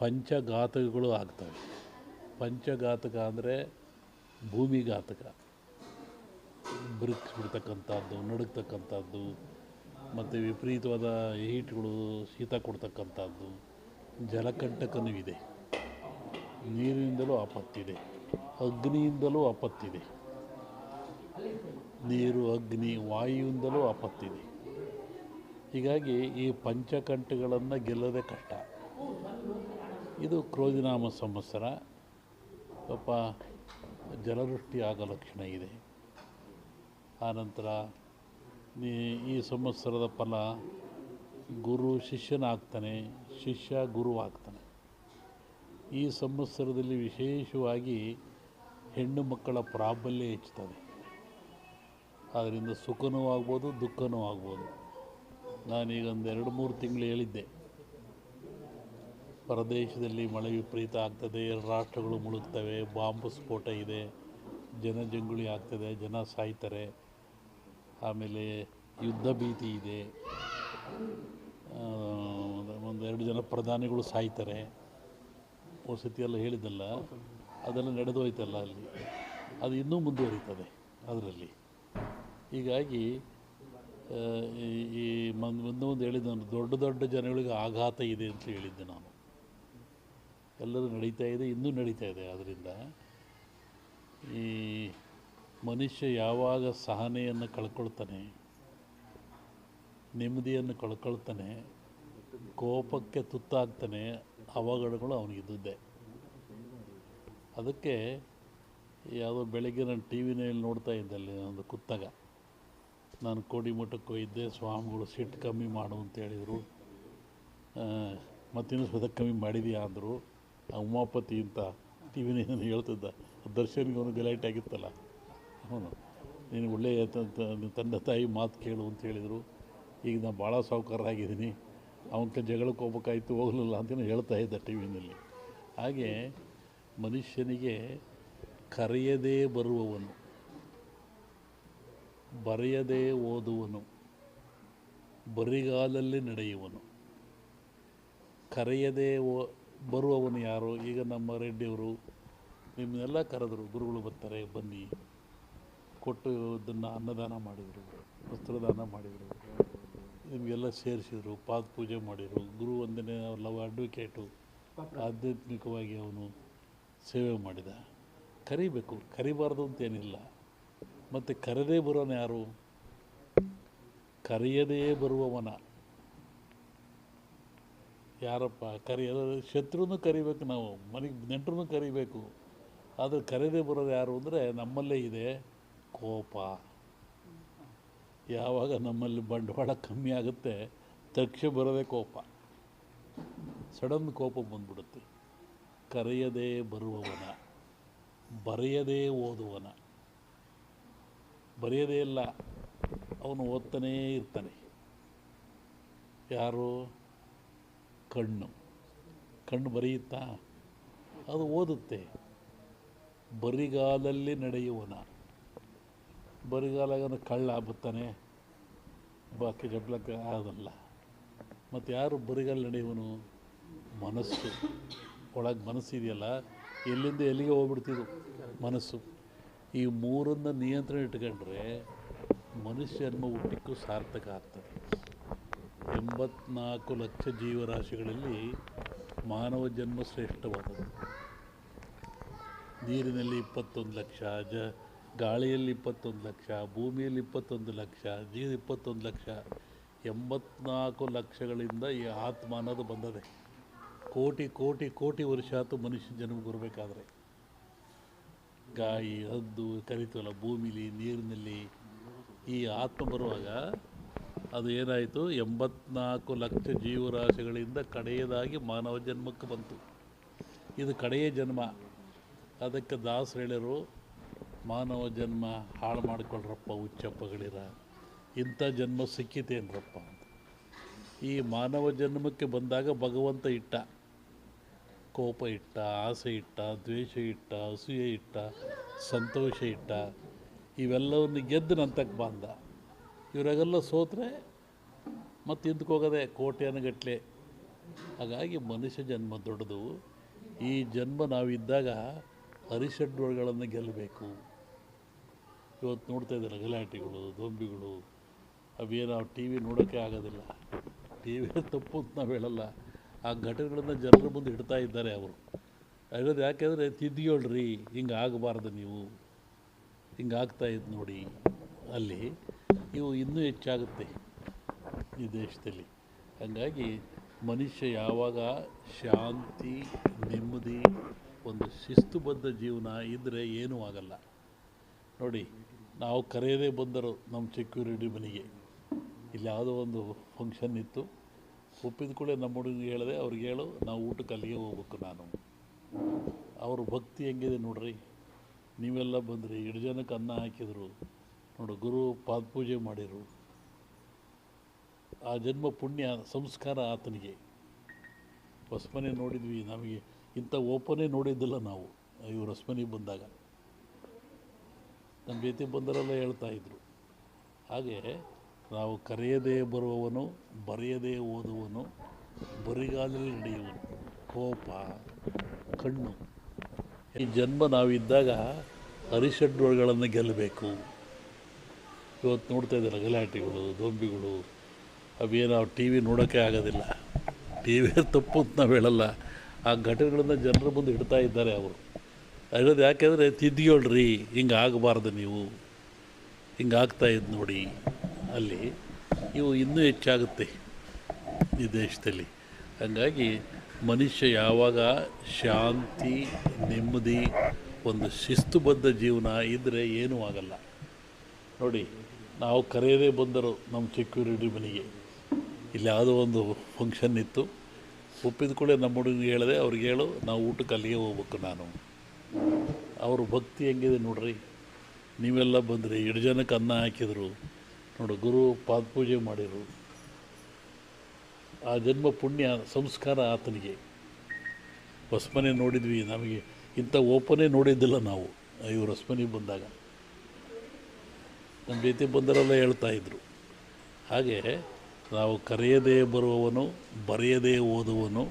ಪಂಚಘಾತಕಗಳು ಆಗ್ತವೆ. ಪಂಚಘಾತಕ ಅಂದರೆ ಭೂಮಿಘಾತಕ. ಬಿಡ್ತಕ್ಕಂಥದ್ದು, ನಡುಗ್ತಕ್ಕಂಥದ್ದು, ಮತ್ತು ವಿಪರೀತವಾದ ಹೀಟ್ಗಳು ಶೀತ ಕೊಡ್ತಕ್ಕಂಥದ್ದು, ಜಲಕಂಟಕನೂ ಇದೆ. ನೀರಿನಿಂದಲೂ ಆಪತ್ತಿದೆ, ಅಗ್ನಿಯಿಂದಲೂ ಆಪತ್ತಿದೆ. ನೀರು, ಅಗ್ನಿ, ವಾಯುವಿಂದಲೂ ಆಪತ್ತಿದೆ. ಹೀಗಾಗಿ ಈ ಪಂಚಕಂಟಗಳನ್ನು ಗೆಲ್ಲೋದೇ ಕಷ್ಟ. ಇದು ಕ್ರೋಧಿನಾಮ ಸಂವತ್ಸರ. ಪಾಪ ಜಲವೃಷ್ಟಿ ಆಗೋ ಲಕ್ಷಣ ಇದೆ. ಆನಂತರ ಈ- ಸಂವತ್ಸರದ ಫಲ ಗುರು ಶಿಷ್ಯನಾಗ್ತಾನೆ, ಶಿಷ್ಯ ಗುರು ಆಗ್ತಾನೆ ಈ ಸಂವತ್ಸರದಲ್ಲಿ ವಿಶೇಷವಾಗಿ ಹೆಣ್ಣು ಮಕ್ಕಳ ಪ್ರಾಬಲ್ಯ ಹೆಚ್ಚುತ್ತದೆ. ಅದರಿಂದ ಸುಖನೂ ಆಗ್ಬೋದು, ದುಃಖನೂ ಆಗ್ಬೋದು. ನಾನೀಗ ಒಂದು ಎರಡು ಮೂರು ತಿಂಗಳು ಹೇಳಿದ್ದೆ. ಹೊರದೇಶದಲ್ಲಿ ಮಳೆ ವಿಪರೀತ ಆಗ್ತದೆ, ರಾಷ್ಟ್ರಗಳು ಮುಳುಗ್ತವೆ, ಬಾಂಬ್ ಸ್ಫೋಟ ಇದೆ ಜನಜಂಗುಳಿ ಆಗ್ತದೆ, ಜನ ಸಾಯ್ತಾರೆ, ಆಮೇಲೆ ಯುದ್ಧ ಭೀತಿ ಇದೆ ಒಂದು- ಎರಡು ಜನ ಪ್ರಧಾನಿಗಳು ಸಾಯ್ತಾರೆ. ವಸತಿ ಎಲ್ಲ ಹೇಳಿದ್ದಲ್ಲ, ಅದೆಲ್ಲ ನಡೆದು ಹೋಯ್ತಲ್ಲ ಅಲ್ಲಿ. ಅದು ಇನ್ನೂ ಮುಂದುವರಿತದೆ ಅದರಲ್ಲಿ. ಹೀಗಾಗಿ ಈ- ಒಂದು ಒಂದು ಹೇಳಿದ ದೊಡ್ಡ ದೊಡ್ಡ ಜನಗಳಿಗೆ ಆಘಾತ ಇದೆ ಅಂತ ಹೇಳಿದ್ದೆ ನಾನು. ಎಲ್ಲರೂ ನಡೀತಾ ಇದೆ ಇನ್ನೂ ನಡೀತಾ ಇದೆ. ಆದ್ದರಿಂದ ಈ ಮನುಷ್ಯ ಯಾವಾಗ ಸಹನೆಯನ್ನು ಕಳ್ಕೊಳ್ತಾನೆ, ನೆಮ್ಮದಿಯನ್ನು ಕಳ್ಕೊಳ್ತಾನೆ, ಕೋಪಕ್ಕೆ ತುತ್ತಾಗ್ತಾನೆ, ಅವಘಡಗಳು ಅವನಿಗಿದ್ದೆ ಅದಕ್ಕೆ ಯಾವುದೋ ಬೆಳಗ್ಗೆ ನಾನು ಟಿ ವಿನಲ್ಲಿ ನೋಡ್ತಾ ಇದ್ದೆ ಅಲ್ಲಿ ಒಂದು ಕುತ್ತಾಗ. ನಾನು ಕೋಡಿಮಠಕ್ಕೆ ಹೋಗಿದ್ದೆ ಸ್ವಾಮಿಗಳು ಸಿಟ್ಟು ಕಮ್ಮಿ ಮಾಡು ಅಂತ ಹೇಳಿದರು. ಮತ್ತಿನ್ನೂ ಸ್ವತಃ ಕಮ್ಮಿ ಮಾಡಿದೀಯಾ ಅಂದರು. ಆ ಉಮಾಪತಿ ಅಂತ ಟಿ ವಿನ ಹೇಳ್ತಿದ್ದ ದರ್ಶನ್ಗೆ ಅವನು ಗಲಾಟೆ ಆಗಿತ್ತಲ್ಲ. ಅವನು ನೀನು ಒಳ್ಳೆಯ ತಂದೆ ತಾಯಿ ಮಾತು ಕೇಳು ಅಂತ ಹೇಳಿದರು. ಈಗ ನಾನು ಭಾಳ ಸಾಹುಕಾರರಾಗಿದ್ದೀನಿ. ಅವನ ಜಗಳಕ್ಕೆ ಹೋಗ್ಬೇಕಾಯ್ತು, ಹೋಗಲಿಲ್ಲ ಅಂತಲೂ ಹೇಳ್ತಾ ಇದ್ದ ಟಿ ವಿನಲ್ಲಿ ಹಾಗೆ ಮನುಷ್ಯನಿಗೆ ಕರೆಯದೇ ಬರುವವನು, ಬರೆಯದೇ ಓದುವನು, ಬರಿಗಾಲಲ್ಲಿ ನಡೆಯುವನು, ಕರೆಯದೇ ಓ ಬರುವವನು ಯಾರು? ಈಗ ನಮ್ಮ ರೆಡ್ಡಿಯವರು ನಿಮ್ಮನ್ನೆಲ್ಲ ಕರೆದರು, ಗುರುಗಳು ಬರ್ತಾರೆ, ಬನ್ನಿ. ಕೊಟ್ಟು ಇದನ್ನು ಅನ್ನದಾನ ಮಾಡಿದರು, ವಸ್ತ್ರದಾನ ಮಾಡಿದರು, ನಿಮಗೆಲ್ಲ ಸೇರಿಸಿದರು, ಪಾದ ಪೂಜೆ ಮಾಡಿದರು. ಗುರು ವಂದನೆ ಲವ್ ಅಡ್ವೊಕೇಟು ಆಧ್ಯಾತ್ಮಿಕವಾಗಿ ಅವನು ಸೇವೆ ಮಾಡಿದ. ಕರಿಬೇಕು, ಕರಿಬಾರ್ದು ಅಂತೇನಿಲ್ಲ. ಮತ್ತು ಕರೆದೇ ಬರೋನು ಯಾರು? ಕರೆಯದೇ ಬರುವವನ. ಯಾರಪ್ಪ ಕರಿ ಶತ್ರುನೂ ಕರಿಬೇಕು, ನಾವು ಮನೆಗೆ ನೆಂಟ್ರೂ ಕರಿಬೇಕು. ಆದರೆ ಕರೆದೇ ಬರೋದು ಯಾರು ಅಂದರೆ ನಮ್ಮಲ್ಲೇ ಇದೆ ಕೋಪ. ಯಾವಾಗ ನಮ್ಮಲ್ಲಿ ಬಂಡವಾಳ ಕಮ್ಮಿ ಆಗುತ್ತೆ, ತಕ್ಷಣ ಬರೋದೇ ಕೋಪ. ಸಡನ್ ಕೋಪ ಬಂದ್ಬಿಡುತ್ತೆ. ಕರೆಯದೇ ಬರುವವನ, ಬರೆಯದೇ ಓದುವನ ಬರೆಯದೇ ಇಲ್ಲ, ಅವನು ಓದ್ತಾನೇ ಇರ್ತಾನೆ. ಯಾರು? ಕಣ್ಣು. ಕಣ್ಣು ಬರೆಯುತ್ತಾ? ಅದು ಓದುತ್ತೆ. ಬರಿಗಾಲಲ್ಲಿ ನಡೆಯುವನ. ಬರಿಗಾಲಾಗ ಕಳ್ಳ ಬತ್ತಾನೆ ಬಾಕಿ ಜಬ್ಲಕ್ಕೆ ಆಗೋದಲ್ಲ. ಮತ್ತು ಯಾರು ಬರಿಗಾಲ ನಡೆಯುವನು? ಮನಸ್ಸು. ಒಳಗೆ ಮನಸ್ಸಿದೆಯಲ್ಲ ಎಲ್ಲಿಂದ ಎಲ್ಲಿಗೆ ಹೋಗ್ಬಿಡ್ತಿದ್ರು ಮನಸ್ಸು. ಈ ಮೂರನ್ನು ನಿಯಂತ್ರಣ ಇಟ್ಕೊಂಡ್ರೆ ಮನುಷ್ಯ ಜನ್ಮ ಹುಟ್ಟಿಕ್ಕೂ ಸಾರ್ಥಕ ಆಗ್ತದೆ. ಎಂಬತ್ನಾಲ್ಕು ಲಕ್ಷ ಜೀವರಾಶಿಗಳಲ್ಲಿ ಮಾನವ ಜನ್ಮ ಶ್ರೇಷ್ಠವಾದದ್ದು. ನೀರಿನಲ್ಲಿ ಇಪ್ಪತ್ತೊಂದು ಲಕ್ಷ, ಜ, ಗಾಳಿಯಲ್ಲಿ ಇಪ್ಪತ್ತೊಂದು ಲಕ್ಷ, ಭೂಮಿಯಲ್ಲಿ ಇಪ್ಪತ್ತೊಂದು ಲಕ್ಷ ಜೀವ ಇಪ್ಪತ್ತೊಂದು ಲಕ್ಷ, ಎಂಬತ್ನಾಲ್ಕು ಲಕ್ಷಗಳಿಂದ ಈ ಆತ್ಮ ಅನ್ನೋದು ಬಂದದೆ. ಕೋಟಿ ಕೋಟಿ ಕೋಟಿ ವರ್ಷ ಆತು ಮನುಷ್ಯ ಜನ್ಮ ಬರಬೇಕಾದ್ರೆ. ಗಾಯಿ, ಹದ್ದು ಕರಿತವಲ್ಲ ಭೂಮಿಲಿ, ನೀರಿನಲ್ಲಿ ಈ ಆತ್ಮ ಬರುವಾಗ ಅದು ಏನಾಯಿತು? ಎಂಬತ್ನಾಲ್ಕು ಲಕ್ಷ ಜೀವರಾಶಿಗಳಿಂದ ಕಡೆಯದಾಗಿ ಮಾನವ ಜನ್ಮಕ್ಕೆ ಬಂತು. ಇದು ಕಡೆಯ ಜನ್ಮ. ಅದಕ್ಕೆ ದಾಸರು ಹೇಳಿರು ಮಾನವ ಜನ್ಮ ಹಾಳು ಮಾಡಿಕೊಳ್ಳ್ರಪ್ಪ ಹುಚ್ಚಪ್ಪಗಳಿರ ಇಂಥ ಜನ್ಮ ಸಿಕ್ಕಿತೇನ್ರಪ್ಪ ಅಂತ. ಈ ಮಾನವ ಜನ್ಮಕ್ಕೆ ಬಂದಾಗ ಭಗವಂತ ಇಟ್ಟ. ಕೋಪ ಇಟ್ಟ, ಆಸೆ ಇಟ್ಟ, ದ್ವೇಷ ಇಟ್ಟ, ಅಸೂಯೆ ಇಟ್ಟ, ಸಂತೋಷ ಇಟ್ಟ. ಇವೆಲ್ಲವನ್ನು ಗೆದ್ದು ನಂತಕ್ಕೆ ಬಂದ. ಇವರಾಗೆಲ್ಲ ಸೋತ್ರೆ ಮತ್ತೆ ಹಿಂದಕ್ಕೆ ಹೋಗೋದೆ ಕೋಟ್ಯಾನುಗಟ್ಲೆ ಹಾಗಾಗಿ ಮನುಷ್ಯ ಜನ್ಮ ದೊಡ್ಡದು. ಈ ಜನ್ಮ ನಾವಿದ್ದಾಗ ಹರಿಷಡ್ಗಳನ್ನು ಗೆಲ್ಲಬೇಕು ಇವತ್ತು ನೋಡ್ತಾ ಇದ್ದಾರೆ ಗಲಾಟೆಗಳು, ದೊಂಬಿಗಳು. ಅವೇನು ನಾವು ಟಿ ವಿ ನೋಡೋಕ್ಕೆ ಆಗೋದಿಲ್ಲ. ಟಿ ವಿ ತಪ್ಪು ಅಂತ ನಾವು ಹೇಳಲ್ಲ. ಆ ಘಟನೆಗಳನ್ನು ಜನರ ಮುಂದೆ ಇಡ್ತಾ ಇದ್ದಾರೆ ಅವರು. ಹೇಳೋದು ಯಾಕೆಂದರೆ ತಿದ್ದಿಯೋಳ್ರಿ, ಹಿಂಗೆ ಆಗಬಾರ್ದು ನೀವು. ಹಿಂಗೆ ಆಗ್ತಾ ಇದ್ದು ನೋಡಿ. ಅಲ್ಲಿ ಇವು ಇನ್ನೂ ಹೆಚ್ಚಾಗುತ್ತೆ ಈ ದೇಶದಲ್ಲಿ. ಹಾಗಾಗಿ ಮನುಷ್ಯ ಯಾವಾಗ ಶಾಂತಿ, ನೆಮ್ಮದಿ, ಒಂದು ಶಿಸ್ತುಬದ್ಧ ಜೀವನ ಇದ್ದರೆ ಏನೂ ಆಗಲ್ಲ. ನೋಡಿ, ನಾವು ಕರೆಯದೇ ಬಂದರು ನಮ್ಮ ಸೆಕ್ಯೂರಿಟಿ ಮನೆಗೆ. ಇಲ್ಲಿ ಯಾವುದೋ ಒಂದು ಫಂಕ್ಷನ್ ಇತ್ತು. ಒಪ್ಪಿದ ಕೂಡ ನಮ್ಮ ಹುಡುಗಿಗೆ ಹೇಳಿದೆ, ಅವ್ರಿಗೆ ಹೇಳು, ನಾವು ಊಟಕ್ಕೆ ಅಲ್ಲಿಗೆ ಹೋಗ್ಬೇಕು ನಾನು. ಅವ್ರ ಭಕ್ತಿ ಹೆಂಗಿದೆ ನೋಡ್ರಿ. ನೀವೆಲ್ಲ ಬಂದ್ರಿ, ಎರಡು ಜನಕ್ಕೆ ಅನ್ನ ಹಾಕಿದರು. ನೋಡು, ಗುರು ಪಾದಪೂಜೆ ಮಾಡಿರು. ಆ ಜನ್ಮ ಪುಣ್ಯ ಸಂಸ್ಕಾರ ಆತನಿಗೆ. ಹೊಸಮನೆ ನೋಡಿದ್ವಿ, ನಮಗೆ ಇಂಥ ಓಪನೇ ನೋಡಿದ್ದಿಲ್ಲ ನಾವು, ಇವರು ಹೊಸಮನೆಗೆ ಬಂದಾಗ. ನಮ್ಮ ಜೊತೆ ಬಂದರೆಲ್ಲ ಹೇಳ್ತಾ ಇದ್ರು. ಹಾಗೆ ನಾವು ಕರೆಯದೇ ಬರುವವನು, ಬರೆಯದೇ ಓದುವನು, ಬರಿಗಾಲಲ್ಲಿ ನಡೆಯುವನು. ಕೋಪ, ಕಣ್ಣು. ಈ ಜನ್ಮ ನಾವಿದ್ದಾಗ ಹರಿಷಡ್ಗಳನ್ನು ಗೆಲ್ಲಬೇಕು. ಇವತ್ತು ನೋಡ್ತಾ ಇದ್ದಾರೆ ಗಲಾಟೆಗಳು, ದೊಂಬಿಗಳು. ಅವೇನು ನಾವು ಟಿ ವಿ ನೋಡೋಕ್ಕೆ ಆಗೋದಿಲ್ಲ. ಟಿ ವಿ ತಪ್ಪು ಅಂತ ನಾವು ಹೇಳಲ್ಲ. ಆ ಘಟನೆಗಳನ್ನ ಜನರ ಮುಂದೆ ಇಡ್ತಾ ಇದ್ದಾರೆ ಅವರು. ಹೇಳೋದು ಯಾಕೆಂದರೆ ತಿದ್ದಿಯೋಳ್ರಿ ಹಿಂಗೆ ಆಗಬಾರ್ದು ನೀವು. ಹಿಂಗೆ ಆಗ್ತಾ ಇದ್ದು ನೋಡಿ. ಅಲ್ಲಿ ಇವು ಇನ್ನೂ ಹೆಚ್ಚಾಗುತ್ತೆ ಈ ದೇಶದಲ್ಲಿ. ಹಾಗಾಗಿ ಮನುಷ್ಯ ಯಾವಾಗ ಶಾಂತಿ, ನೆಮ್ಮದಿ, ಒಂದು ಶಿಸ್ತುಬದ್ಧ ಜೀವನ ಇದ್ದರೆ ಏನೂ ಆಗಲ್ಲ. ನೋಡಿ. ನಾವು ಕರೆಯದೇ ಬಂದರು ನಮ್ಮ ಸೆಕ್ಯೂರಿಟಿ ಮನೆಗೆ. ಇಲ್ಲಿ ಯಾವುದೋ ಒಂದು ಫಂಕ್ಷನ್ ಇತ್ತು. ಒಪ್ಪಿದ ಕೂಡ ನಮ್ಮ ಹುಡುಗಿಗೆ ಹೇಳಿದೆ, ಅವ್ರಿಗೆ ಹೇಳು, ನಾವು ಊಟಕ್ಕೆ ಅಲ್ಲಿಗೆ ಹೋಗ್ಬೇಕು ನಾನು. ಅವರು ಭಕ್ತಿ ಹೆಂಗಿದೆ ನೋಡ್ರಿ. ನೀವೆಲ್ಲ ಬಂದ್ರಿ, ಎರಡು ಜನಕ್ಕೆ ಅನ್ನ ಹಾಕಿದರು. ನೋಡು, ಗುರು ಪಾದಪೂಜೆ ಮಾಡಿದರು. ಆ ಜನ್ಮ ಪುಣ್ಯ, ಸಂಸ್ಕಾರ ಆತನಿಗೆ. ಹೊಸ್ಮನೆ ನೋಡಿದ್ವಿ, ನಮಗೆ ಇಂಥ ಓಪನೇ ನೋಡಿದ್ದಿಲ್ಲ ನಾವು ಇವ್ರು ಹೊಸ್ಮನೆಗೆ ಬಂದಾಗ. ನಮ್ಮ ಜೊತೆ ಬಂದರೆಲ್ಲ ಹೇಳ್ತಾ ಇದ್ದರು ಹಾಗೆ ನಾವು ಕರೆಯದೇ ಬರುವವನು, ಬರೆಯದೇ ಓದುವನು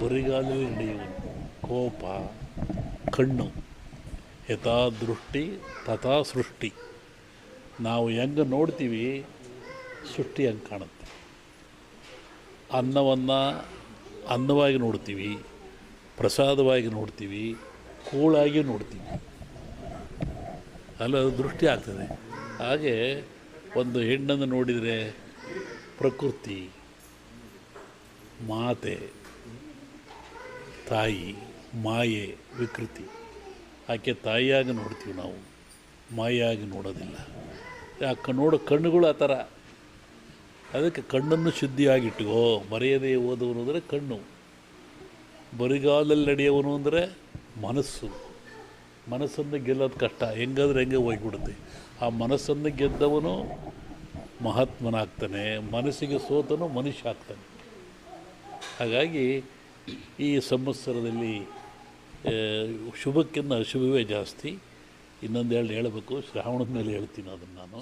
ಬರಿಗಾಲಲ್ಲಿ ನಡೆಯುವನು ಕೋಪ, ಕಣ್ಣು ಯಥಾ ದೃಷ್ಟಿ ತಥಾ ಸೃಷ್ಟಿ ನಾವು ಹೆಂಗೆ ನೋಡ್ತೀವಿ, ಸೃಷ್ಟಿ ಹಂಗೆ ಕಾಣುತ್ತೆ. ಅನ್ನವನ್ನು ಅನ್ನವಾಗಿ ನೋಡ್ತೀವಿ, ಪ್ರಸಾದವಾಗಿ ನೋಡ್ತೀವಿ, ಕೂಳಾಗಿ ನೋಡ್ತೀವಿ. ಅಲ್ಲ ದೃಷ್ಟಿ ಆಗ್ತದೆ. ಹಾಗೆ ಒಂದು ಹೆಣ್ಣನ್ನು ನೋಡಿದರೆ ಪ್ರಕೃತಿ, ಮಾತೆ, ತಾಯಿ, ಮಾಯೆ, ವಿಕೃತಿ. ಆಕೆ ತಾಯಿಯಾಗಿ ನೋಡ್ತೀವಿ ನಾವು ಮಾಯಾಗಿ ನೋಡೋದಿಲ್ಲ. ಯಾಕೆ ನೋಡೋ ಕಣ್ಣುಗಳು ಆ ಥರ. ಅದಕ್ಕೆ ಕಣ್ಣನ್ನು ಶುದ್ಧಿಯಾಗಿಟ್ಟುಕೋ ಬರೆಯದೇ ಓದುವನು ಅಂದರೆ ಕಣ್ಣು. ಬರಿಗಾಲಲ್ಲಿ ನಡೆಯುವನು ಅಂದರೆ ಮನಸ್ಸು. ಮನಸ್ಸನ್ನು ಗೆಲ್ಲೋದು ಕಷ್ಟ. ಹೆಂಗಾದ್ರೆ ಹೆಂಗೆ ಹೋಗ್ಬಿಡುತ್ತೆ. ಆ ಮನಸ್ಸನ್ನು ಗೆದ್ದವನು ಮಹಾತ್ಮನಾಗ್ತಾನೆ, ಮನಸ್ಸಿಗೆ ಸೋತನು ಮನುಷ್ಯ ಆಗ್ತಾನೆ. ಹಾಗಾಗಿ ಈ ಸಂವತ್ಸರದಲ್ಲಿ ಶುಭಕ್ಕಿಂತ ಅಶುಭವೇ ಜಾಸ್ತಿ. ಇನ್ನೊಂದು ಎರಡು ಹೇಳಬೇಕು, ಶ್ರಾವಣದ ಮೇಲೆ ಹೇಳ್ತೀನಿ ಅದನ್ನು ನಾನು.